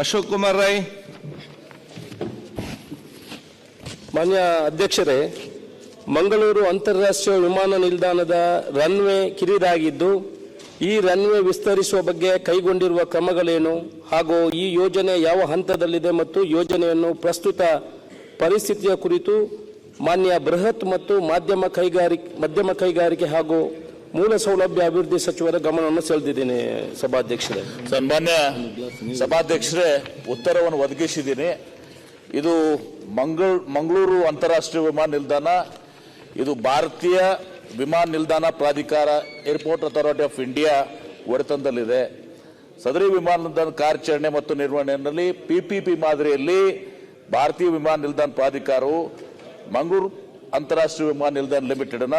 ಅಶೋಕ್ ಕುಮಾರ್ ರೈ ಮಾನ್ಯ ಅಧ್ಯಕ್ಷರೇ, ಮಂಗಳೂರು ಅಂತಾರಾಷ್ಟ್ರೀಯ ವಿಮಾನ ನಿಲ್ದಾಣದ ರನ್ವೇ ಕಿರಿದಾಗಿದ್ದು, ಈ ರನ್ವೇ ವಿಸ್ತರಿಸುವ ಬಗ್ಗೆ ಕೈಗೊಂಡಿರುವ ಕ್ರಮಗಳೇನು ಹಾಗೂ ಈ ಯೋಜನೆ ಯಾವ ಹಂತದಲ್ಲಿದೆ ಮತ್ತು ಯೋಜನೆಯನ್ನು ಪ್ರಸ್ತುತ ಪರಿಸ್ಥಿತಿಯ ಕುರಿತು ಮಾನ್ಯ ಬೃಹತ್ ಮತ್ತು ಮಾಧ್ಯಮ ಕೈಗಾರಿಕೆ, ಮಧ್ಯಮ ಕೈಗಾರಿಕೆ ಹಾಗೂ ಮೂಲ ಸೌಲಭ್ಯ ಅಭಿವೃದ್ಧಿ ಸಚಿವರ ಗಮನವನ್ನು ಸೆಳೆದಿದ್ದೀನಿ ಸಭಾಧ್ಯಕ್ಷರೇ. ಸನ್ಮಾನ್ಯ ಸಭಾಧ್ಯಕ್ಷರೇ ಉತ್ತರವನ್ನು ಒದಗಿಸಿದ್ದೀನಿ. ಇದು ಮಂಗಳ್, ಮಂಗಳೂರು ಅಂತಾರಾಷ್ಟ್ರೀಯ ವಿಮಾನ ನಿಲ್ದಾಣ, ಇದು ಭಾರತೀಯ ವಿಮಾನ ನಿಲ್ದಾಣ ಪ್ರಾಧಿಕಾರ ಏರ್ಪೋರ್ಟ್ ಅಥಾರಿಟಿ ಆಫ್ ಇಂಡಿಯಾ ಒಡೆತನದಲ್ಲಿದೆ ಸದರಿ ವಿಮಾನ ನಿಲ್ದಾಣ ಕಾರ್ಯಾಚರಣೆ ಮತ್ತು ನಿರ್ವಹಣೆಯಲ್ಲಿ ಪಿಪಿಪಿ ಮಾದರಿಯಲ್ಲಿ ಭಾರತೀಯ ವಿಮಾನ ನಿಲ್ದಾಣ ಪ್ರಾಧಿಕಾರವು ಮಂಗಳೂರು ಅಂತಾರಾಷ್ಟ್ರೀಯ ವಿಮಾನ ನಿಲ್ದಾಣ ಲಿಮಿಟೆಡ್ನ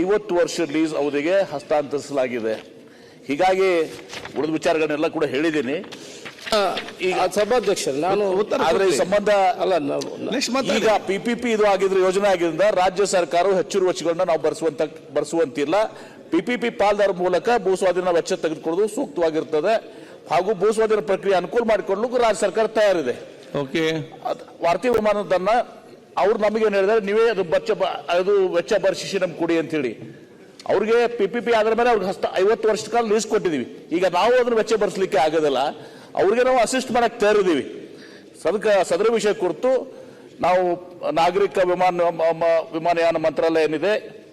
ಐವತ್ತು ವರ್ಷ ಲೀಸ್ ಅವಧಿಗೆ ಹಸ್ತಾಂತರಿಸಲಾಗಿದೆ. ಹೀಗಾಗಿ ಉಳಿದ ವಿಚಾರಗಳನ್ನೆಲ್ಲ ಕೂಡ ಹೇಳಿದ್ದೀನಿ. ಈಗ ಸಭಾಧ್ಯಕ್ಷ ನಾನು ಆದರೆ ಈ ಸಂಬಂಧ ಅಲ್ಲ ಈಗ ಪಿಪಿಪಿ ಇದು ಆಗಿದ್ರೆ ಯೋಜನೆ ಆಗಿದ್ರಿಂದ ರಾಜ್ಯ ಸರ್ಕಾರವು ಹೆಚ್ಚುವರಿ ವೆಚ್ಚಗಳನ್ನ ನಾವು ಬರ್ಸುವಂತ ಬರ್ಸುವಂತಿಲ್ಲ. ಪಿಪಿಪಿ ಪಾಲ್ದಾರ ಮೂಲಕ ಭೂ ಸ್ವಾಧೀನ ವೆಚ್ಚ ತೆಗೆದುಕೊಳ್ಳೋದು ಸೂಕ್ತವಾಗಿರ್ತದೆ. ಹಾಗೂ ಭೂ ಸ್ವಾಧೀನ ಪ್ರಕ್ರಿಯೆ ಅನುಕೂಲ ಮಾಡಿಕೊಳ್ಳಲು ರಾಜ್ಯ ಸರ್ಕಾರ ತಯಾರಿದೆ. ಓಕೆ ವಾರ್ತಿ ವಿಮಾನದನ್ನ ಅವ್ರು ನಮಗೇನು ಹೇಳಿದಾರೆ ಹೇಳಿದ್ರೆ ನೀವೇ ಅದು ಬಚ್ಚ ಅದು ವೆಚ್ಚ ಭರಿಸಿ ನಮ್ಗೆ ಕೊಡಿ ಅಂತ ಹೇಳಿ ಪಿ ಪಿ ಆದ್ರ ಮೇಲೆ ಅವ್ರಿಗೆ ಹಸ್ತ ಐವತ್ತು ವರ್ಷದ ಕಾಲ ಲೀಸ್ ಕೊಟ್ಟಿದೀವಿ. ಈಗ ನಾವು ಅದನ್ನ ವೆಚ್ಚ ಭರಿಸಲಿಕ್ಕೆ ಆಗೋದಿಲ್ಲ ಅವ್ರಿಗೆ ನಾವು ಅಸಿಸ್ಟ್ ಮಾಡಕ್ಕೆ ತೇರಿದ್ದೀವಿ ಸದಕ ಸದರ ವಿಷಯ ಕುರಿತು ನಾವು ನಾಗರಿಕ ವಿಮಾನ ವಿಮಾನಯಾನ ಮಂತ್ರಾಲಯ ಏನಿದೆ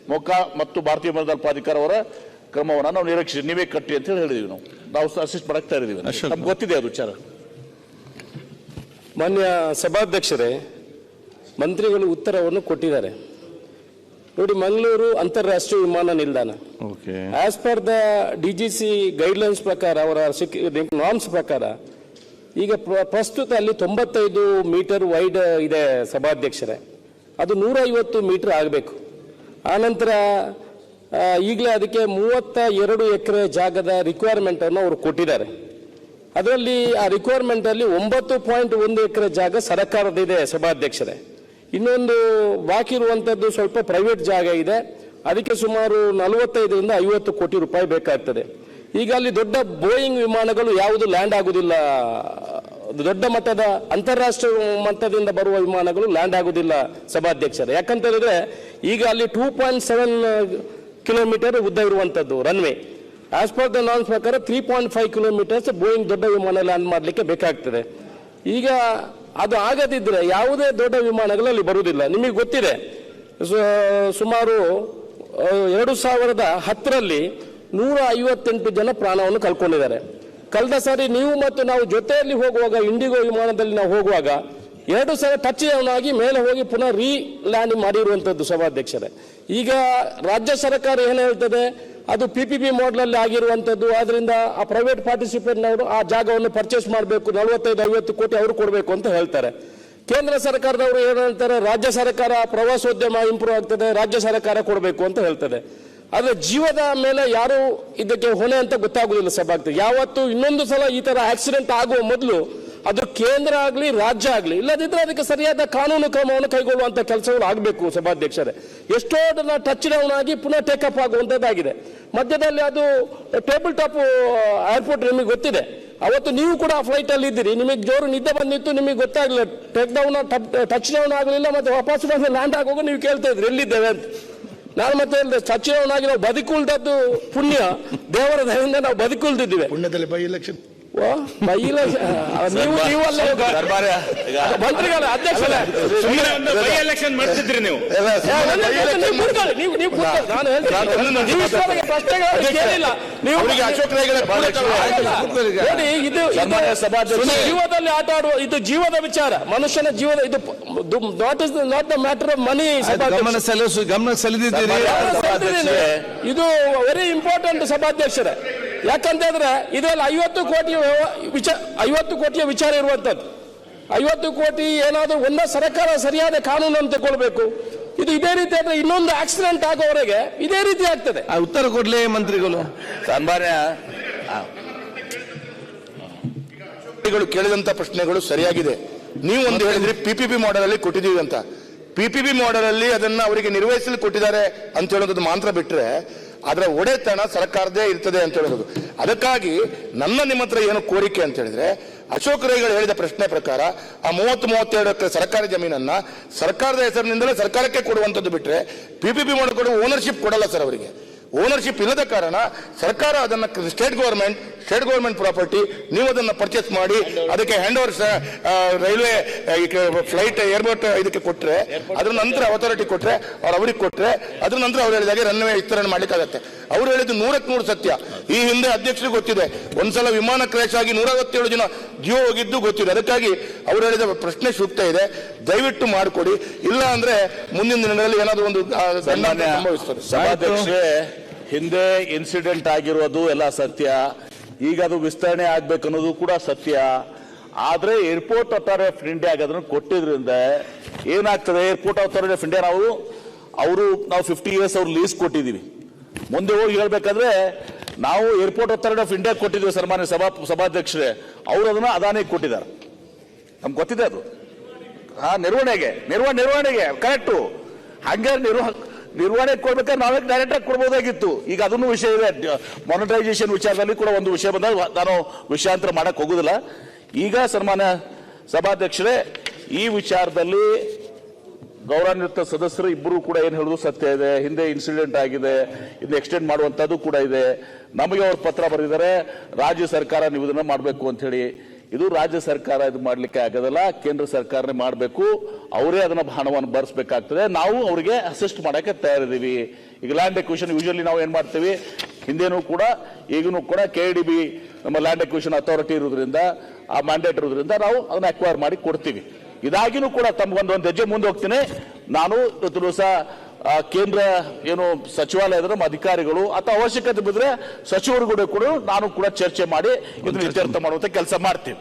ಮೊಕ ಮತ್ತು ಭಾರತೀಯ ವಿಮಾನದಲ್ಲಿ ಪ್ರಾಧಿಕಾರ ಅವರ ಕ್ರಮವನ್ನು ನಾವು ನಿರೀಕ್ಷಿಸಿ ನೀವೇ ಕಟ್ಟಿ ಅಂತ ಹೇಳಿ ಹೇಳಿದೀವಿ ನಾವು. ನಾವು ಅಸಿಸ್ಟ್ ಮಾಡಕ್ಕೆ ತೇರಿದೀವಿ ಅಶೋಕ್. ನಮ್ಗೆ ಗೊತ್ತಿದೆ ಅದು ವಿಚಾರ ಮಾನ್ಯ ಸಭಾಧ್ಯಕ್ಷರೇ ಮಂತ್ರಿಗಳು ಉತ್ತರವನ್ನು ಕೊಟ್ಟಿದ್ದಾರೆ. ನೋಡಿ ಮಂಗಳೂರು ಅಂತಾರಾಷ್ಟ್ರೀಯ ವಿಮಾನ ನಿಲ್ದಾಣ. As per the D G C guidelines ಪ್ರಕಾರ ಅವರ ನಾರ್ಮ್ಸ್ ಪ್ರಕಾರ ಈಗ ಪ್ರ- ಪ್ರಸ್ತುತ ಅಲ್ಲಿ ತೊಂಬತ್ತೈದು ಮೀಟರ್ ವೈಡ್ ಇದೆ ಸಭಾಧ್ಯಕ್ಷರೇ. ಅದು ನೂರೈವತ್ತು ಮೀಟರ್ ಆಗಬೇಕು. ಆನಂತರ ಈಗಲೇ ಅದಕ್ಕೆ ಮೂವತ್ತ ಎರಡು ಎಕರೆ ಜಾಗದ ರಿಕ್ವೈರ್ಮೆಂಟ್ ಅನ್ನು ಅವರು ಕೊಟ್ಟಿದ್ದಾರೆ. ಅದರಲ್ಲಿ ಆ ರಿಕ್ವೈರ್ಮೆಂಟ್ ಅಲ್ಲಿ ಒಂಬತ್ತು ಪಾಯಿಂಟ್ ಒಂದು ಎಕರೆ ಜಾಗ ಸರ್ಕಾರದಿದೆ ಸಭಾಧ್ಯಕ್ಷರೇ. ಇನ್ನೊಂದು ಬಾಕಿ ಇರುವಂತದ್ದು ಸ್ವಲ್ಪ ಪ್ರೈವೇಟ್ ಜಾಗ ಇದೆ. ಅದಕ್ಕೆ ಸುಮಾರು ನಲವತ್ತೈದರಿಂದ ಐವತ್ತು ಕೋಟಿ ರೂಪಾಯಿ ಬೇಕಾಗ್ತದೆ. ಈಗ ಅಲ್ಲಿ ದೊಡ್ಡ ಬೋಯಿಂಗ್ ವಿಮಾನಗಳು ಯಾವುದು ಲ್ಯಾಂಡ್ ಆಗುವುದಿಲ್ಲ ದೊಡ್ಡ ಮಟ್ಟದ ಅಂತಾರಾಷ್ಟ್ರೀಯ ಮಟ್ಟದಿಂದ ಬರುವ ವಿಮಾನಗಳು ಲ್ಯಾಂಡ್ ಆಗುವುದಿಲ್ಲ ಸಭಾಧ್ಯಕ್ಷರೇ. ಯಾಕಂತ ಹೇಳಿದ್ರೆ ಈಗ ಅಲ್ಲಿ ಟೂ ಪಾಯಿಂಟ್ ಸೆವೆನ್ ಕಿಲೋಮೀಟರ್ ಉದ್ದ ಇರುವಂತದ್ದು ರನ್ವೇ ಆಸ್ ಪರ್ ದ ನಾನ್ ಪ್ರಕಾರ three point five kilometres Boeing ದೊಡ್ಡ ವಿಮಾನ ಲ್ಯಾಂಡ್ ಮಾಡಲಿಕ್ಕೆ ಬೇಕಾಗ್ತದೆ. ಈಗ ಅದು ಆಗದಿದ್ದರೆ ಯಾವುದೇ ದೊಡ್ಡ ವಿಮಾನಗಳು ಅಲ್ಲಿ ಬರುವುದಿಲ್ಲ. ನಿಮಗೆ ಗೊತ್ತಿದೆ ಸುಮಾರು ಎರಡು ಸಾವಿರದ ಹತ್ತರಲ್ಲಿ ನೂರ ಐವತ್ತೆಂಟು ಜನ ಪ್ರಾಣವನ್ನು ಕಳ್ಕೊಂಡಿದ್ದಾರೆ. ಕಳೆದ ಸಾರಿ ನೀವು ಮತ್ತು ನಾವು ಜೊತೆಯಲ್ಲಿ ಹೋಗುವಾಗ, ಇಂಡಿಗೋ ವಿಮಾನದಲ್ಲಿ ನಾವು ಹೋಗುವಾಗ, ಎರಡು ಸಲ ಟಚ್ ಆಗಿ ಮೇಲೆ ಹೋಗಿ ಪುನಃ ರೀ ಲ್ಯಾಂಡಿಂಗ್ ಮಾಡಿರುವಂತದ್ದು ಸಭಾಧ್ಯಕ್ಷರೇ. ಈಗ ರಾಜ್ಯ ಸರ್ಕಾರ ಏನು ಹೇಳ್ತದೆ? ಅದು ಪಿ ಪಿ ಪಿ ಮಾಡಲಲ್ಲಿ ಆಗಿರುವಂತದ್ದು ಆದ್ರಿಂದ ಆ ಪ್ರೈವೇಟ್ ಪಾರ್ಟಿಸಿಪೇಟ್ನವರು ಆ ಜಾಗವನ್ನು ಪರ್ಚೇಸ್ ಮಾಡಬೇಕು. ನಲವತ್ತೈದು, ಐವತ್ತು ಕೋಟಿ ಅವರು ಕೊಡಬೇಕು ಅಂತ ಹೇಳ್ತಾರೆ. ಕೇಂದ್ರ ಸರ್ಕಾರದವರು ಏನಂತಾರೆ ರಾಜ್ಯ ಸರ್ಕಾರ ಪ್ರವಾಸೋದ್ಯಮ ಇಂಪ್ರೂವ್ ಆಗ್ತದೆ, ರಾಜ್ಯ ಸರ್ಕಾರ ಕೊಡಬೇಕು ಅಂತ ಹೇಳ್ತದೆ. ಆದರೆ ಜೀವದ ಮೇಲೆ ಯಾರು ಇದಕ್ಕೆ ಹೊಣೆ ಅಂತ ಗೊತ್ತಾಗುದಿಲ್ಲ ಸಭಾಗ್ತದೆ ಯಾವತ್ತು ಇನ್ನೊಂದು ಸಲ ಈ ತರ ಆಕ್ಸಿಡೆಂಟ್ ಆಗುವ ಮೊದಲು ಅದು ಕೇಂದ್ರ ಆಗಲಿ, ರಾಜ್ಯ ಆಗಲಿ ಇಲ್ಲದಿದ್ದರೆ ಅದಕ್ಕೆ ಸರಿಯಾದ ಕಾನೂನು ಕ್ರಮವನ್ನು ಕೈಗೊಳ್ಳುವಂತ ಕೆಲಸಗಳು ಆಗಬೇಕು ಸಭಾಧ್ಯಕ್ಷರೇ. ಎಷ್ಟೋ ಟಚ್ ಡೌನ್ ಆಗಿ ಪುನಃ ಟೇಕಪ್ ಆಗುವಂಥದ್ದಾಗಿದೆ ಮಧ್ಯದಲ್ಲಿ ಅದು ಟೇಬಲ್ ಟಾಪ್ ಏರ್ಪೋರ್ಟ್ ನಿಮಗೆ ಗೊತ್ತಿದೆ. ಅವತ್ತು ನೀವು ಕೂಡ ಫ್ಲೈಟ್ ಅಲ್ಲಿ ಇದ್ದೀರಿ. ನಿಮಗೆ ಜೋರು ನಿದ್ದೆ ಬಂದಿತ್ತು, ನಿಮಗೆ ಗೊತ್ತಾಗಲಿಲ್ಲ. ಟೇಕ್ ಡೌನ್ ಟಚ್ ಡೌನ್ ಆಗಲಿಲ್ಲ ಮತ್ತೆ ವಾಪಸ್ ಬಂದು ಲ್ಯಾಂಡ್ ಆಗುವಾಗ ನೀವು ಕೇಳ್ತಾ ಇದ್ರಿ, ಎಲ್ಲಿದ್ದೇವೆ ಅಂತ. ನಾನು ಮತ್ತೆ ಹೇಳಿದೆ ಸಚಿವನಾಗಿ ನಾವು ಬದುಕುಳ್ದದ್ದು ಪುಣ್ಯ. ದೇವರ ದಯದಿಂದ ನಾವು ಬದುಕುಳ್ದಿದ್ದೀವಿ. ಪುಣ್ಯದಲ್ಲಿ ಬೈ ಎಲೆಕ್ಷನ್ ಎಲೆಕ್ಷನ್ ಮಾಡ್ತಿದ್ರಿ ನೀವು ಜೀವದಲ್ಲಿ ಆಟ ಆಡುವ ಇದು ಜೀವದ ವಿಚಾರ. ಮನುಷ್ಯನ ಜೀವದ ಇದು not is not the matter of money ಗಮನ ಸೆಳೆದಿದ್ದೀರಿ ಇದು ವೆರಿ ಇಂಪಾರ್ಟೆಂಟ್ ಸಭಾಧ್ಯಕ್ಷರೇ. ಯಾಕಂತ ಹೇಳಿದ್ರೆ ಇದರಲ್ಲಿ ಐವತ್ತು ಕೋಟಿ ವಿಚಾರ ಐವತ್ತು ಕೋಟಿಯ ವಿಚಾರ ಇರುವಂತದ್ದು ಐವತ್ತು ಕೋಟಿ ಏನಾದರೂ ಒಂದ ಸರ್ಕಾರ ಸರಿಯಾದ ಕಾನೂನನ್ನು ತಗೊಳ್ಬೇಕು ಇದು ಇದೇ ರೀತಿ ಆದ್ರೆ ಇನ್ನೊಂದು ಆಕ್ಸಿಡೆಂಟ್ ಆಗೋವರೆಗೆ ಇದೇ ರೀತಿ ಆಗ್ತದೆ. ಆ ಉತ್ತರ ಕೊಡ್ಲೇ ಮಂತ್ರಿಗಳು. ಸಾಂಬಾರ್ಯಗಳು ಗಳು ಕೇಳಿದಂತ ಪ್ರಶ್ನೆಗಳು ಸರಿಯಾಗಿದೆ. ನೀವು ಒಂದು ಹೇಳಿದ್ರಿ ಪಿಪಿಪಿ ಮಾಡೆಲ್ ಅಲ್ಲಿ ಕೊಟ್ಟಿದೀವಿ ಅಂತ. ಪಿಪಿಪಿ ಮಾಡೆಲ್ ಅಲ್ಲಿ ಅದನ್ನ ಅವರಿಗೆ ನಿರ್ವಹಿಸಲು ಕೊಟ್ಟಿದ್ದಾರೆ ಅಂತ ಹೇಳೋದು ಮಾತ್ರ ಬಿಟ್ರೆ ಅದರ ಒಡೆತನ ಸರ್ಕಾರದೇ ಇರ್ತದೆ ಅಂತ ಹೇಳೋದು. ಅದಕ್ಕಾಗಿ ನನ್ನ ನಿಮ್ಮ ಹತ್ರ ಏನು ಕೋರಿಕೆ ಅಂತ ಹೇಳಿದ್ರೆ, ಅಶೋಕ್ ರೈಗಳು ಹೇಳಿದ ಪ್ರಶ್ನೆ ಪ್ರಕಾರ ಆ ಮೂವತ್ತು ಮೂವತ್ತೆರಡು ಎಕರೆ ಸರ್ಕಾರಿ ಜಮೀನನ್ನ ಸರ್ಕಾರದ ಹೆಸರಿನಿಂದಲೇ ಸರ್ಕಾರಕ್ಕೆ ಕೊಡುವಂಥದ್ದು ಬಿಟ್ಟರೆ ಪಿ ಪಿ ಪಿ ಮಾಡಿಕೊಂಡು ಓನರ್ಶಿಪ್ ಕೊಡಲ್ಲ ಸರ್ ಅವರಿಗೆ. ಓನರ್ಶಿಪ್ ಇಲ್ಲದ ಕಾರಣ ಸರ್ಕಾರ ಅದನ್ನು state government state government property ನೀವು ಅದನ್ನು ಪರ್ಚೇಸ್ ಮಾಡಿ ಅದಕ್ಕೆ hand over railway flight airport ಇದಕ್ಕೆ ಕೊಟ್ಟರೆ ಅದ್ರ ನಂತರ ಅಥಾರಿಟಿ ಕೊಟ್ಟರೆ ಅವ್ರು ಅವ್ರಿಗೆ ಕೊಟ್ಟರೆ ಅದ್ರ ನಂತರ ಅವ್ರು ಹೇಳಿದಾಗೆ ರನ್ವೇ ವಿಸ್ತರಣೆ ಮಾಡಲಿಕ್ಕಾಗತ್ತೆ. ಅವ್ರು ಹೇಳಿದ್ದು ನೂರಕ್ಕೆ ನೂರು ಸತ್ಯ. ಈ ಹಿಂದೆ ಅಧ್ಯಕ್ಷರಿಗೆ ಗೊತ್ತಿದೆ. ಒಂದ್ಸಲ ವಿಮಾನ ಕ್ರ್ಯಾಶ್ ಆಗಿ ನೂರ ದಿನ ಜನ ಜೀವ ಹೋಗಿದ್ದು ಗೊತ್ತಿದೆ. ಅದಕ್ಕಾಗಿ ಅವ್ರು ಹೇಳಿದ ಪ್ರಶ್ನೆ ಸೂಕ್ತ ಇದೆ. ದಯವಿಟ್ಟು ಮಾಡಿಕೊಡಿ. ಇಲ್ಲ ಅಂದ್ರೆ ಮುಂದಿನ ದಿನಗಳಲ್ಲಿ ಏನಾದರೂ ಒಂದು ಸಭಾಧ್ಯಕ್ಷೆ ಹಿಂದೆ ಇನ್ಸಿಡೆಂಟ್ ಆಗಿರೋದು ಎಲ್ಲ ಸತ್ಯ. ಈಗ ಅದು ವಿಸ್ತರಣೆ ಆಗ್ಬೇಕು ಅನ್ನೋದು ಕೂಡ ಸತ್ಯ. ಆದ್ರೆ ಏರ್ಪೋರ್ಟ್ ಅಥಾರಿಟಿ ಆಫ್ ಇಂಡಿಯಾ ಅದನ್ನು ಕೊಟ್ಟಿದ್ರಿಂದ ಏನಾಗ್ತದೆ? ಏರ್ಪೋರ್ಟ್ ಅಥಾರಿಟಿ ಆಫ್ ಇಂಡಿಯಾ ನಾವು, ಅವರು ನಾವು ಫಿಫ್ಟಿ ಇಯರ್ಸ್ ಅವ್ರು ಲೀಸ್ ಕೊಟ್ಟಿದ್ದೀವಿ. ಮುಂದೆ ಹೋಗಿ ಹೇಳ್ಬೇಕಂದ್ರೆ ನಾವು ಏರ್ಪೋರ್ಟ್ ಅಥಾರಿಟಿ ಆಫ್ ಇಂಡಿಯಾ ಕೊಟ್ಟಿದ್ವಿ ಸನ್ಮಾನ್ಯ ಸಭಾ, ಸಭಾಧ್ಯಕ್ಷರೇ. ಅವರು ಅದನ್ನ ಅದಾನಿಗೆ ಕೊಟ್ಟಿದ್ದಾರೆ. ನಮ್ಗೆ ಗೊತ್ತಿದೆ ಅದು. ಹಾ, ನಿರ್ವಹಣೆಗೆ, ನಿರ್ವಹಣೆ, ನಿರ್ವಹಣೆಗೆ ಕರೆಕ್ಟು ಹಂಗೆ ನಿರ್ವಹ ನಿರ್ವಹಣೆ ಕೊಡ್ಬೇಕಾದ್ರೆ ನಾವೇ ಡೈರೆಕ್ಟ್ ಆಗಿ ಕೊಡ್ಬೋದಾಗಿತ್ತು. ಈಗ ಅದನ್ನು ವಿಷಯ ಇದೆ. ಮಾನಿಟೈಸೇಷನ್ ವಿಚಾರದಲ್ಲಿ ಕೂಡ ಒಂದು ವಿಷಯ ಬಂದಾಗ ನಾನು ವಿಷಯಾಂತರ ಮಾಡಕ್ ಹೋಗುದಿಲ್ಲ. ಈಗ ಸನ್ಮಾನ್ಯ ಸಭಾಧ್ಯಕ್ಷರೇ, ಈ ವಿಚಾರದಲ್ಲಿ ಗೌರವಾನ್ವಿತ ಸದಸ್ಯರು ಇಬ್ಬರು ಕೂಡ ಏನು ಹೇಳುದು ಸತ್ಯ ಇದೆ. ಹಿಂದೆ ಇನ್ಸಿಡೆಂಟ್ ಆಗಿದೆ. ಇನ್ನು ಎಕ್ಸ್ಟೆಂಡ್ ಮಾಡುವಂತದ್ದು ಕೂಡ ಇದೆ. ನಮಗೆ ಅವ್ರ ಪತ್ರ ಬರೆದಿದ್ದಾರೆ. ರಾಜ್ಯ ಸರ್ಕಾರ ನೀವು ಇದನ್ನ ಮಾಡಬೇಕು ಅಂತ ಹೇಳಿ ಇದು ರಾಜ್ಯ ಸರ್ಕಾರ ಇದು ಮಾಡಲಿಕ್ಕೆ ಆಗೋದಲ್ಲ, ಕೇಂದ್ರ ಸರ್ಕಾರನೇ ಮಾಡಬೇಕು, ಅವರೇ ಅದನ್ನ ಹಣವನ್ನು ಭರಿಸಬೇಕಾಗ್ತದೆ ನಾವು ಅವರಿಗೆ ಅಸಿಸ್ಟ್ ಮಾಡೋಕ್ಕೆ ತಯಾರಿದ್ದೀವಿ. ಈಗ ಲ್ಯಾಂಡ್ ಎಕ್ವಿಷನ್ ಯೂಶಲಿ ನಾವು ಏನು ಮಾಡ್ತೀವಿ, ಹಿಂದೇನೂ ಕೂಡ ಈಗೂ ಕೂಡ ಕೆ ಡಿ ಬಿ ನಮ್ಮ ಲ್ಯಾಂಡ್ ಎಕ್ವಿಷನ್ ಅಥಾರಿಟಿ ಇರೋದ್ರಿಂದ, ಆ ಮ್ಯಾಂಡೇಟ್ ಇರೋದ್ರಿಂದ ನಾವು ಅದನ್ನ ಅಕ್ವೈರ್ ಮಾಡಿ ಕೊಡ್ತೀವಿ. ಇದಾಗಿನೂ ಕೂಡ ತಮ್ಗೊಂದು ಒಂದು ಹೆಜ್ಜೆ ಮುಂದೆ ಹೋಗ್ತೀನಿ. ನಾನು ಇವತ್ತು ದಿವಸ ಕೇಂದ್ರ ಏನು ಸಚಿವಾಲಯದ ನಮ್ಮ ಅಧಿಕಾರಿಗಳು ಅಥವಾ ಅವಶ್ಯಕತೆ ಬಿದ್ರೆ ಸಚಿವರು ಕೂಡ ನಾನು ಕೂಡ ಚರ್ಚೆ ಮಾಡಿ ಇದನ್ನ ಇತ್ಯರ್ಥ ಮಾಡುವಂತ ಕೆಲಸ ಮಾಡ್ತೀವಿ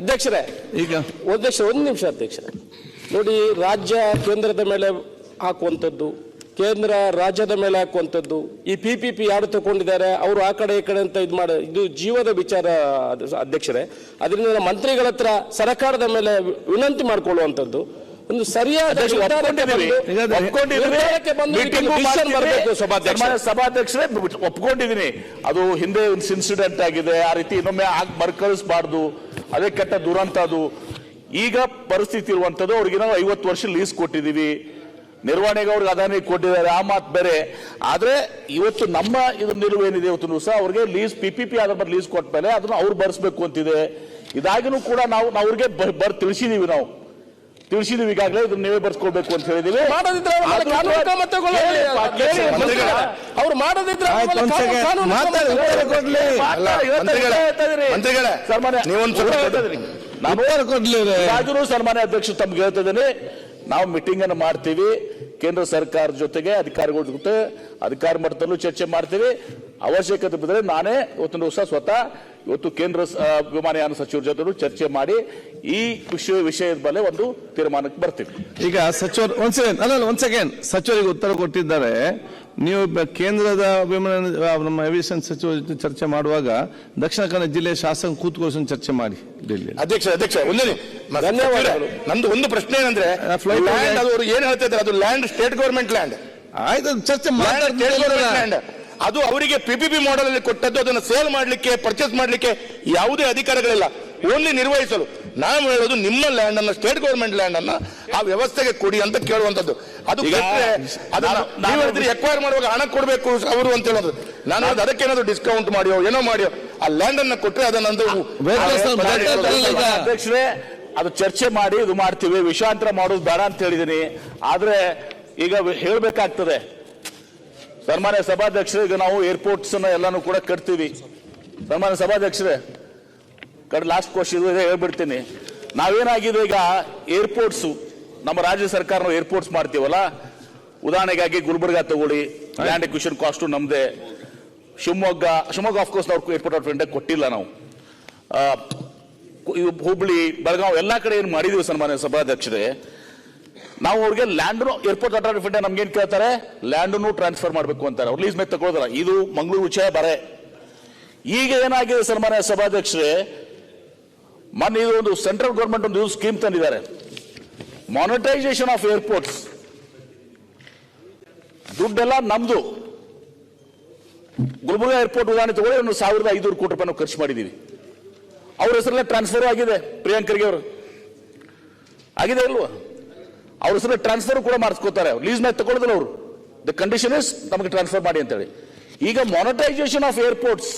ಅಧ್ಯಕ್ಷರೇ ಈಗ ಅಧ್ಯಕ್ಷ ಒಂದು ನಿಮಿಷ ಅಧ್ಯಕ್ಷರೇ. ನೋಡಿ ರಾಜ್ಯ ಕೇಂದ್ರದ ಮೇಲೆ ಹಾಕುವಂಥದ್ದು ಕೇಂದ್ರ ರಾಜ್ಯದ ಮೇಲೆ ಹಾಕುವಂಥದ್ದು ಈ ಪಿ ಪಿ ಪಿ ಯಾರು ತಗೊಂಡಿದ್ದಾರೆ ಅವರು ಆ ಕಡೆ ಈ ಕಡೆ ಅಂತ ಇದು ಮಾಡ ಇದು ಜೀವದ ವಿಚಾರ ಅಧ್ಯಕ್ಷರೇ. ಅದರಿಂದ ಮಂತ್ರಿಗಳ ಹತ್ರ ಸರ್ಕಾರದ ಮೇಲೆ ವಿನಂತಿ ಮಾಡ್ಕೊಳ್ಳುವಂಥದ್ದು. ಒಂದು ಸರಿಯಾದ ಸಭಾಧ್ಯಕ್ಷರೇ. ಒಪ್ಕೊಂಡಿದ್ದೀನಿ. ಅದು ಹಿಂದೆ ಒಂದು ಇನ್ಸಿಡೆಂಟ್ ಆಗಿದೆ. ಆ ರೀತಿ ಇನ್ನೊಮ್ಮೆ ಆಗ ಮರುಕಳಿಸಬಾರ್ದು. ಅದೇ ಕೆಟ್ಟ ದುರಂತ ಅದು. ಈಗ ಪರಿಸ್ಥಿತಿ ಇರುವಂತದ್ದು ಅವ್ರಿಗೆ ನಾವು ಐವತ್ತು ವರ್ಷ ಲೀಸ್ ಕೊಟ್ಟಿದ್ದೀವಿ. ನಿರ್ವಹಣೆಗೆ ಅವ್ರಿಗೆ ಅದಾನಿ ಕೊಟ್ಟಿದ್ದಾರೆ. ಆ ಮಾತು ಬೇರೆ. ಆದ್ರೆ ಇವತ್ತು ನಮ್ಮ ಇದು ನಿಲುವು ಏನಿದೆ ಇವತ್ತು ದಿವಸ? ಅವ್ರಿಗೆ ಲೀಸ್ ಪಿ ಪಿ ಪಿ ಆದ ಲೀಸ್ ಕೊಟ್ಟ ಮೇಲೆ ಅದನ್ನ ಅವ್ರು ಬರ್ಸ್ಬೇಕು ಅಂತಿದೆ. ಇದಾಗಿನೂ ಕೂಡ ನಾವು ಅವ್ರಿಗೆ ಬರ್- ಬರ್ ತಿಳಿಸಿದೀವಿ ನಾವು. ತಿಳಿಸಿದೀವಿ ಈಗಾಗಲೇ ಇದನ್ನ ನೀವೇ ಬರ್ಸ್ಕೊಳ್ಬೇಕು ಅಂತ ಹೇಳಿದೀವಿ ಮಾಡೋದಿದ್ರೆ ಅವ್ರ ಮಾಡದಿದ್ರೆ ಸನ್ಮಾನ್ಯ ಸನ್ಮಾನ್ಯ ಅಧ್ಯಕ್ಷ ತಮ್ಗೆ ಹೇಳ್ತಾ ಇದ್ದೇನೆ ನಾವು ಮೀಟಿಂಗ್ ಅನ್ನು ಮಾಡ್ತೀವಿ ಕೇಂದ್ರ ಸರ್ಕಾರ ಜೊತೆಗೆ ಅಧಿಕಾರಿಗಳ ಜೊತೆ ಅಧಿಕಾರ ಮಟ್ಟದಲ್ಲೂ ಚರ್ಚೆ ಮಾಡ್ತೀವಿ ಅವಶ್ಯಕತೆ ಬಿದ್ದರೆ ನಾನೇ ಒಂದು ದಿವಸ ಸ್ವತಃ ಇವತ್ತು ಕೇಂದ್ರ ವಿಮಾನಯಾನ ಸಚಿವರ ಜೊತೆ ಚರ್ಚೆ ಮಾಡಿ ಈ ವಿಷಯ ವಿಷಯದ ಮೇಲೆ ಒಂದು ತೀರ್ಮಾನಕ್ಕೆ ಬರ್ತೀವಿ. ಈಗ ಸಚಿವರು ಒಂದ್ ಸೆಕೆಂಡ್ ಅಲ್ಲ ಒಂದ್ ಸೆಕೆಂಡ್ ಸಚಿವರಿಗೆ ಉತ್ತರ ಕೊಟ್ಟಿದ್ದಾರೆ. ನೀವು ಕೇಂದ್ರದ ವಿಮಾನ ನಮ್ಮ ಏವಿಯೇಷನ್ ಸಚಿವರ ಜೊತೆ ಚರ್ಚೆ ಮಾಡುವಾಗ ದಕ್ಷಿಣ ಕನ್ನಡ ಜಿಲ್ಲೆ ಶಾಸಕ ಕೂತ್ಕೊಳ್ಳೋ ಚರ್ಚೆ ಮಾಡಿ ಡೆಲ್ಲಿ. ಅಧ್ಯಕ್ಷ ಅಧ್ಯಕ್ಷ ಒಂದೇ ಧನ್ಯವಾದಗಳು. ನಂದು ಒಂದು ಪ್ರಶ್ನೆ ಏನಂದ್ರೆ ಲ್ಯಾಂಡ್ ಅದು ಏನು ಹೇಳ್ತಾ ಇದ್ದಾರೆ? ಅದು ಲ್ಯಾಂಡ್ ಸ್ಟೇಟ್ ಗೌರ್ಮೆಂಟ್ ಲ್ಯಾಂಡ್ ಆಯ್ತು ಚರ್ಚೆ ಲ್ಯಾಂಡ್ ಸ್ಟೇಟ್ ಗವರ್ಮೆಂಟ್ ಮಾತಾಡ್ತಾರೆ ಲ್ಯಾಂಡ್ ಅದು ಅವರಿಗೆ ಪಿಪಿಪಿ ಮಾಡೆಲ್ ಅಲ್ಲಿ ಕೊಟ್ಟದ್ದು ಅದನ್ನು ಸೇಲ್ ಮಾಡಲಿಕ್ಕೆ ಪರ್ಚೇಸ್ ಮಾಡಲಿಕ್ಕೆ ಯಾವುದೇ ಅಧಿಕಾರಗಳಿಲ್ಲ. ಓನ್ಲಿ ನಿರ್ವಹಿಸಲು. ನಾವು ಹೇಳೋದು ನಿಮ್ಮ ಲ್ಯಾಂಡ್ ಅನ್ನ ಸ್ಟೇಟ್ ಗೌರ್ಮೆಂಟ್ ಲ್ಯಾಂಡ್ ಅನ್ನ ಆ ವ್ಯವಸ್ಥೆಗೆ ಕೊಡಿ ಅಂತ ಕೇಳುವಂತದ್ದು. ಅದು ನಾನು- ಹೇಳಿದ್ರಿ ಎಕ್ವೈರ್ ಮಾಡುವಾಗ ಹಣ ಕೊಡಬೇಕು ಅವರು ಅಂತ ಹೇಳೋದು. ನಾನು ಅದಕ್ಕೆ ಏನಾದ್ರು ಡಿಸ್ಕೌಂಟ್ ಮಾಡಿಯೋ ಏನೋ ಮಾಡಿಯೋ ಆ ಲ್ಯಾಂಡ್ ಅನ್ನ ಕೊಟ್ಟರೆ. ಅಧ್ಯಕ್ಷರೇ ಅದು ಚರ್ಚೆ ಮಾಡಿ ಇದು ಮಾಡ್ತೀವಿ. ವಿಷಾಂತರ ಮಾಡೋದು ಬೇಡ ಅಂತ ಹೇಳಿದೀನಿ. ಆದ್ರೆ ಈಗ ಹೇಳ್ಬೇಕಾಗ್ತದೆ ಸನ್ಮಾನ್ಯ ಸಭಾಧ್ಯಕ್ಷರೇ, ಈಗ ನಾವು ಏರ್ಪೋರ್ಟ್ಸ್ ಎಲ್ಲಾನು ಕೂಡ ಕಟ್ತೀವಿ. ಸನ್ಮಾನ್ಯ ಸಭಾಧ್ಯಕ್ಷರೇ, ಕಡೆ ಲಾಸ್ಟ್ ಕ್ವಶನ್ ಇದೆ, ಹೇಳ್ಬಿಡ್ತೀನಿ. ನಾವೇನಾಗಿದೆ ಈಗ ಏರ್ಪೋರ್ಟ್ಸ್ ನಮ್ಮ ರಾಜ್ಯ ಸರ್ಕಾರ ಏರ್ಪೋರ್ಟ್ಸ್ ಮಾಡ್ತೀವಲ್ಲ? ಉದಾಹರಣೆಗಾಗಿ ಗುಲ್ಬರ್ಗ ತಗೊಳ್ಳಿ ಲ್ಯಾಂಡ್ ಎಕ್ವಿಷನ್ ಕಾಸ್ಟು ನಮ್ದೇ. ಶಿವಮೊಗ್ಗ ಶಿವಮೊಗ್ಗ ಆಫ್ಕೋರ್ಸ್ ನಾವು ಏರ್ಪೋರ್ಟ್ ಆಫ್ ಇಂಡಿಯಾ ಕೊಟ್ಟಿಲ್ಲ ನಾವು. ಹುಬ್ಳಿ ಬೆಳಗಾವಿ, ಎಲ್ಲಾ ಕಡೆ ಏನು ಮಾಡಿದೀವಿ ಸನ್ಮಾನ್ಯ ಸಭಾಧ್ಯಕ್ಷರೇ? ನಾವು ಅವ್ರಿಗೆ land airport authority of India ನಮ್ಗೆ ಏನ್ ಕೇಳ್ತಾರೆ? ಲ್ಯಾಂಡನ್ನು ಟ್ರಾನ್ಸ್ಫರ್ ಮಾಡಬೇಕು ಅಂತಾರೆ. ಅವ್ರು ಲೀಸ್ ಮೇಲೆ ತಗೊಳ್ಳೋದಿಲ್ಲ ಇದು ಮಂಗಳೂರು ವಿಷಯ ಬರೆ. ಈಗ ಏನಾಗಿದೆ ಸನ್ಮಾನ್ಯ ಸಭಾಧ್ಯಕ್ಷರೇ? ಮೊನ್ನೆ ಇದು ಒಂದು ಸೆಂಟ್ರಲ್ ಗೌರ್ಮೆಂಟ್ ಒಂದು ಸ್ಕೀಮ್ ತಂದಿದ್ದಾರೆ. ಮಾನಿಟೈಸೇಷನ್ ಆಫ್ ಏರ್ಪೋರ್ಟ್ಸ್ ದುಡ್ಡೆಲ್ಲ ನಮ್ದು. ಗುಲ್ಬರ್ಗ ಏರ್ಪೋರ್ಟ್ ಉದಾಹರಣೆ ತಗೊಳ್ಳಿ, ಒಂದು ಸಾವಿರದ ಐನೂರು ಕೋಟಿ ರೂಪಾಯಿ ಖರ್ಚು ಮಾಡಿದೀವಿ. ಅವ್ರ ಹೆಸರಲ್ಲೇ ಟ್ರಾನ್ಸ್ಫರ್ ಆಗಿದೆ, ಪ್ರಿಯಾಂಕರ್ಗೆ ಅವರು. ಆಗಿದೆ ಇಲ್ವಾ? ಅವ್ರ ಹೆಸರು ಟ್ರಾನ್ಸ್ಫರ್ ಕೂಡ ಮಾಡಿಸ್ಕೋತಾರೆ. ಲೀಸ್ ಮೇಲೆ ತಗೊಳ್ಳೋದಿಲ್ಲ ಅವರು. ದ ಕಂಡೀಷನ್ ಇಸ್ ನಮಗೆ ಟ್ರಾನ್ಸ್ಫರ್ ಮಾಡಿ ಅಂತೇಳಿ. ಈಗ ಮಾನಿಟೈಸೇಷನ್ ಆಫ್ ಏರ್ಪೋರ್ಟ್ಸ್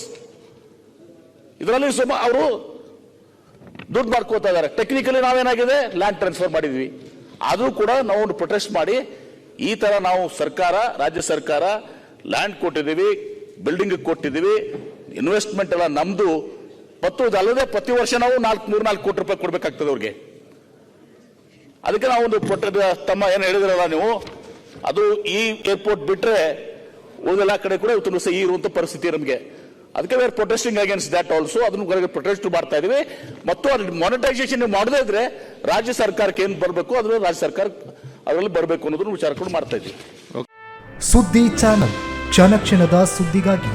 ಇದರಲ್ಲಿ ಸ್ವಲ್ಪ ಅವರು ದುಡ್ಡು ಮಾಡ್ಕೋತಾ ಇದ್ದಾರೆ. ಟೆಕ್ನಿಕಲಿ ನಾವೇನಾಗಿದೆ? ಲ್ಯಾಂಡ್ ಟ್ರಾನ್ಸ್ಫರ್ ಮಾಡಿದ್ವಿ. ಆದರೂ ಕೂಡ ನಾವು ಪ್ರೊಟೆಸ್ಟ್ ಮಾಡಿ ಈ ತರ ನಾವು ಸರ್ಕಾರ, ರಾಜ್ಯ ಸರ್ಕಾರ ಲ್ಯಾಂಡ್ ಕೊಟ್ಟಿದ್ದೀವಿ ಬಿಲ್ಡಿಂಗ್ ಕೊಟ್ಟಿದ್ದೀವಿ ಇನ್ವೆಸ್ಟ್ಮೆಂಟ್ ಎಲ್ಲ ನಮ್ದು. ಮತ್ತು ಅಲ್ಲದೆ ಪ್ರತಿ ವರ್ಷ ನಾವು ನಾಲ್ಕು ಮೂರು ನಾಲ್ಕು ಕೋಟಿ ರೂಪಾಯಿ ಕೊಡ್ಬೇಕಾಗ್ತದೆ ಅವ್ರಿಗೆ. ಅದಕ್ಕೆ ನಾವು ಒಂದು ಪ್ರೊಟೆಕ್ಟ್ ತಮ್ಮ ಏನು ಹೇಳಿದ್ರಲ್ಲ ನೀವು, ಅದು ಈ ಏರ್ಪೋರ್ಟ್ ಬಿಟ್ಟರೆ ಉಳಿದೆಲ್ಲ ಕಡೆ ಕೂಡ ಇವತ್ತು ಸಹ ಈ ಇರುವಂತ ಪರಿಸ್ಥಿತಿ ನಮಗೆ. ಅದಕ್ಕೆ we're protesting against that also ಅದನ್ನ ಪ್ರೊಟೆಸ್ಟ್ ಮಾಡ್ತಾ ಇದೀವಿ. ಮತ್ತು ಅದ್ರ ಮಾನಿಟೈಸೇಷನ್ ಮಾಡದೇ ಇದ್ರೆ ರಾಜ್ಯ ಸರ್ಕಾರಕ್ಕೆ ಏನು ಬರಬೇಕು, ಅದ್ರ ರಾಜ್ಯ ಸರ್ಕಾರ ಅದರಲ್ಲಿ ಬರಬೇಕು ಅನ್ನೋದನ್ನು ವಿಚಾರ ಕೂಡ ಮಾಡ್ತಾ ಇದ್ದೀವಿ ಸುದ್ದಿ ಚಾನಲ್, ಕ್ಷಣ ಕ್ಷಣದ ಸುದ್ದಿಗಾಗಿ.